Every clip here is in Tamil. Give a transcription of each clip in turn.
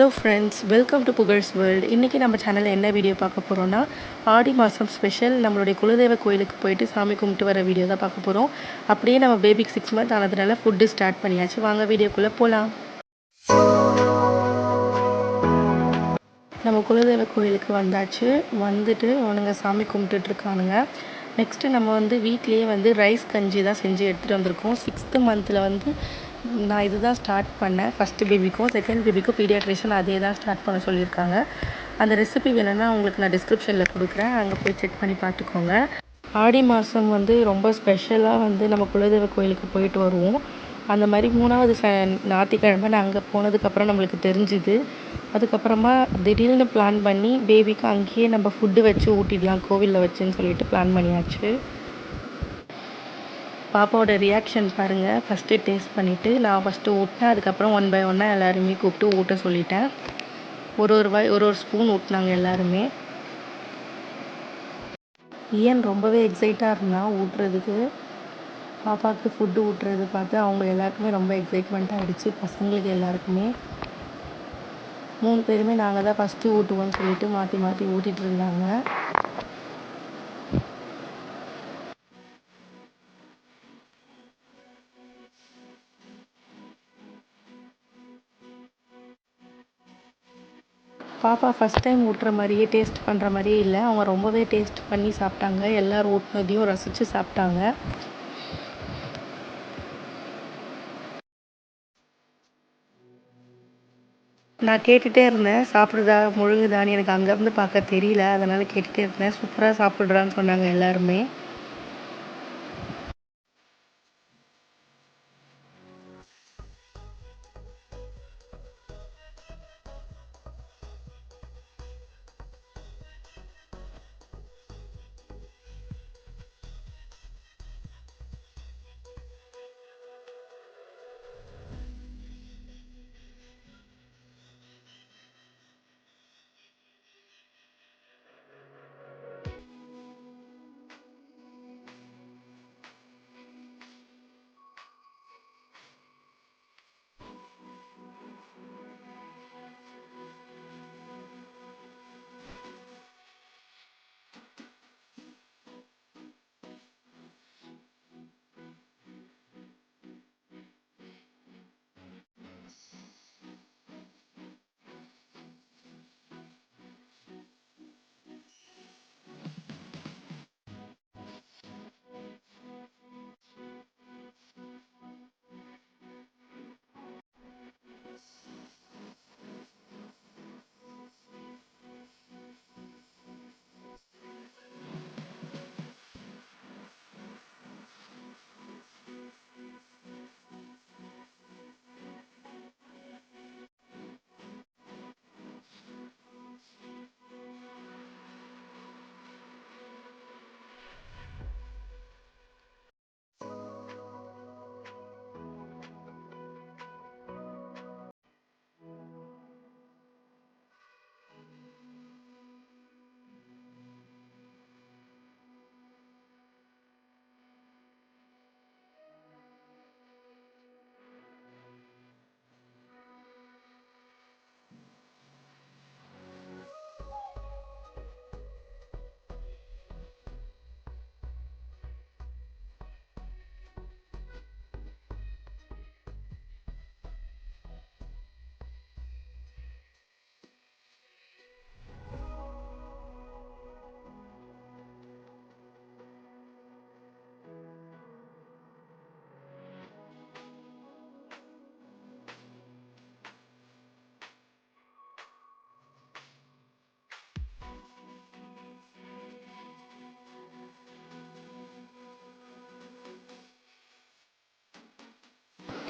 Hello friends welcome to Pugazh's world இன்றைக்கி நம்ம சேனலில் என்ன வீடியோ பார்க்க போகிறோன்னா ஆடி மாதம் ஸ்பெஷல் நம்மளுடைய குலதெய்வ கோயிலுக்கு போயிட்டு சாமி கும்பிட்டு வர வீடியோ தான் பார்க்க போகிறோம் அப்படியே நம்ம பேபிக்கு சிக்ஸ் மந்த் ஆனதுனால ஃபுட்டு ஸ்டார்ட் பண்ணியாச்சு. வாங்க வீடியோக்குள்ளே போகலாம் நம்ம குலதெய்வ கோயிலுக்கு வந்தாச்சு. வந்துட்டு அவனுங்க சாமி கும்பிட்டுட்ருக்கானுங்க நெக்ஸ்ட்டு நம்ம வந்து வீட்லேயே வந்து ரைஸ் கஞ்சி தான் செஞ்சு எடுத்துகிட்டு வந்திருக்கோம். சிக்ஸ்த்து மந்தில் வந்து நான் இதுதான் ஸ்டார்ட் பண்ணேன். ஃபஸ்ட்டு பேபிக்கும் செகண்ட் பேபிக்கும் பீடியாட்ரிஷன் அதே தான் ஸ்டார்ட் பண்ண சொல்லியிருக்காங்க. அந்த ரெசிபி வேணும்னா உங்களுக்கு நான் டிஸ்கிரிப்ஷனில் கொடுக்குறேன். அங்கே போய் செக் பண்ணி பார்த்துக்கோங்க. ஆடி மாதம் வந்து ரொம்ப ஸ்பெஷலாக வந்து நம்ம குலதெய்வ கோயிலுக்கு போயிட்டு வருவோம். அந்த மாதிரி மூணாவது ச ஞாயிற்றுக்கிழமை நான் அங்கே போனதுக்கப்புறம் நம்மளுக்கு தெரிஞ்சுது. அதுக்கப்புறமா திடீர்னு பிளான் பண்ணி பேபிக்கு அங்கேயே நம்ம ஃபுட்டு வச்சு ஊட்டிடலாம். கோவிலில் வச்சுன்னு சொல்லிட்டு பிளான் பண்ணியாச்சு. பாப்பாவோட ரியாக்ஷன் பாருங்கள் ஃபஸ்ட்டு டேஸ்ட் பண்ணிவிட்டு நான் ஃபஸ்ட்டு ஊட்டினேன். அதுக்கப்புறம் ஒன் பை ஒன்னாக எல்லாருமே கூப்பிட்டு ஊட்ட சொல்லிட்டேன். ஒரு ஒரு வாய் ஒரு ஒரு ஸ்பூன் ஊட்டினாங்க எல்லாருமே. ஏன் ரொம்பவே எக்ஸைட்டாக இருந்தான் ஊட்டுறதுக்கு? பாப்பாவுக்கு ஃபுட்டு ஊட்டுறது பார்த்து அவங்க எல்லாருக்குமே ரொம்ப எக்ஸைட்மெண்ட் ஆகிடுச்சு பசங்களுக்கு எல்லாருக்குமே. மூணு பேருமே நாங்கள் தான் ஃபஸ்ட்டு ஊட்டுவோம்னு சொல்லிட்டு மாற்றி மாற்றி ஊட்டிகிட்டு இருந்தாங்க. பாப்பா ஃபஸ்ட் டைம் ஊட்டுற மாதிரியே டேஸ்ட் பண்ணுற மாதிரியே இல்லை. அவங்க ரொம்பவே டேஸ்ட் பண்ணி சாப்பிட்டாங்க. எல்லோரும் ஊட்டினதையும் ரசித்து சாப்பிட்டாங்க. நான் கேட்டுகிட்டே இருந்தேன். சாப்பிடுதா முழுகுதான்னு எனக்கு அங்கேருந்து பார்க்க தெரியல. அதனால் கேட்டுகிட்டே இருந்தேன். சூப்பராக சாப்பிட்றான்னு சொன்னாங்க எல்லாருமே.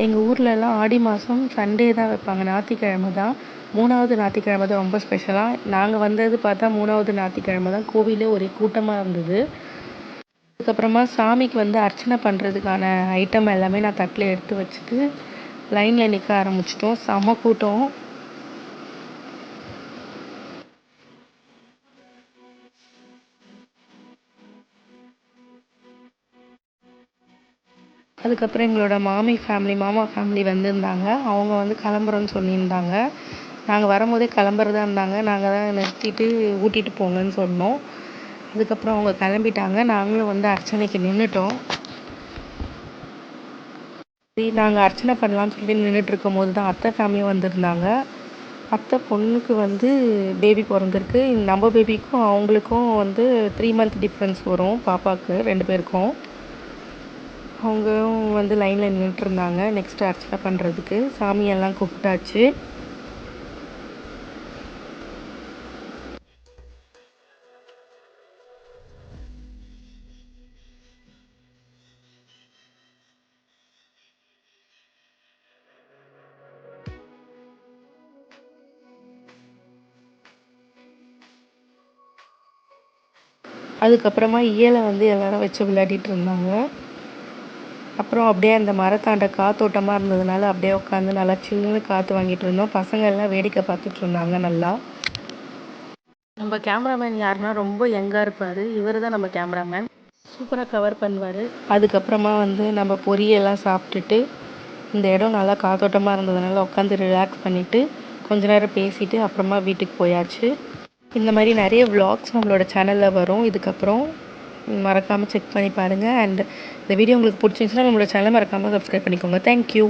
எங்கள் ஊர்லலாம் ஆடி மாதம் சண்டே தான் வைப்பாங்க. ஞாயிற்றுக்கிழம தான். மூணாவது ஞாயிற்றுக்கிழம தான் ரொம்ப ஸ்பெஷலாக நாங்கள் வந்தது பார்த்தா மூணாவது ஞாயிற்றுக்கிழம தான். கோவிலே ஒரே கூட்டமாக இருந்தது. அதுக்கப்புறமா சாமிக்கு வந்து அர்ச்சனை பண்ணுறதுக்கான ஐட்டம் எல்லாமே நான் தட்டில் எடுத்து வச்சுட்டு லைனில் நிற்க ஆரம்பிச்சிட்டோம். செம கூட்டம். அதுக்கப்புறம் எங்களோட மாமி ஃபேமிலி மாமா ஃபேமிலி வந்திருந்தாங்க. அவங்க வந்து கிளம்புறோன்னு சொல்லியிருந்தாங்க. நாங்கள் வரும்போதே கிளம்புறதா இருந்தாங்க. நாங்கள் தான் நிறுத்திட்டு ஊட்டிட்டு போங்கன்னு சொன்னோம். அதுக்கப்புறம் அவங்க கிளம்பிட்டாங்க. நாங்களும் வந்து அர்ச்சனைக்கு நின்றுட்டோம் சரி நாங்கள் அர்ச்சனை பண்ணலான்னு சொல்லி நின்றுட்டு போது தான் அத்தை ஃபேமிலியும் வந்திருந்தாங்க. அத்தை பொண்ணுக்கு வந்து பேபி பிறந்திருக்கு. நம்ம பேபிக்கும் அவங்களுக்கும் வந்து த்ரீ மந்த் டிஃப்ரென்ஸ் வரும் பாப்பாவுக்கு ரெண்டு பேருக்கும். அவங்களும் வந்து லைனில் நின்றுட்டுருந்தாங்க நெக்ஸ்ட் அர்ச்சனை பண்ணுறதுக்கு சாமியெல்லாம் கூப்பிட்டாச்சு அதுக்கப்புறமா இயலை வந்து எல்லாரும் வச்சு விளையாடிட்டு இருந்தாங்க. அப்புறம் அப்படியே அந்த மரத்தாண்ட காத்தோட்டமாக இருந்ததுனால அப்படியே உட்காந்து நல்லா சில்லுன்னு காற்று வாங்கிட்டு இருந்தோம். பசங்க எல்லாம் வேடிக்கை பார்த்துட்டு இருந்தாங்க நல்லா. நம்ம கேமராமேன் யாருன்னா ரொம்ப யங்காக இருப்பார். இவர் தான் நம்ம கேமராமேன் சூப்பராக கவர் பண்ணுவார். அதுக்கப்புறமா வந்து நம்ம பொரியெல்லாம் சாப்பிட்டுட்டு இந்த இடம் நல்லா காத்தோட்டமாக இருந்ததுனால உட்காந்து ரிலாக்ஸ் பண்ணிவிட்டு கொஞ்ச நேரம் பேசிட்டு அப்புறமா வீட்டுக்கு போயாச்சு. இந்த மாதிரி நிறைய vlogs நம்மளோட சேனலில் வரும். இதுக்கப்புறம் மறக்காமல் செக் பண்ணி பாருங்கள் அண்ட் இந்த வீடியோ உங்களுக்கு பிடிச்சிருந்துச்சின்னா நம்மளோட சேனலை மறக்காமல் சப்ஸ்கிரைப் பண்ணிக்கோங்க. தேங்க்யூ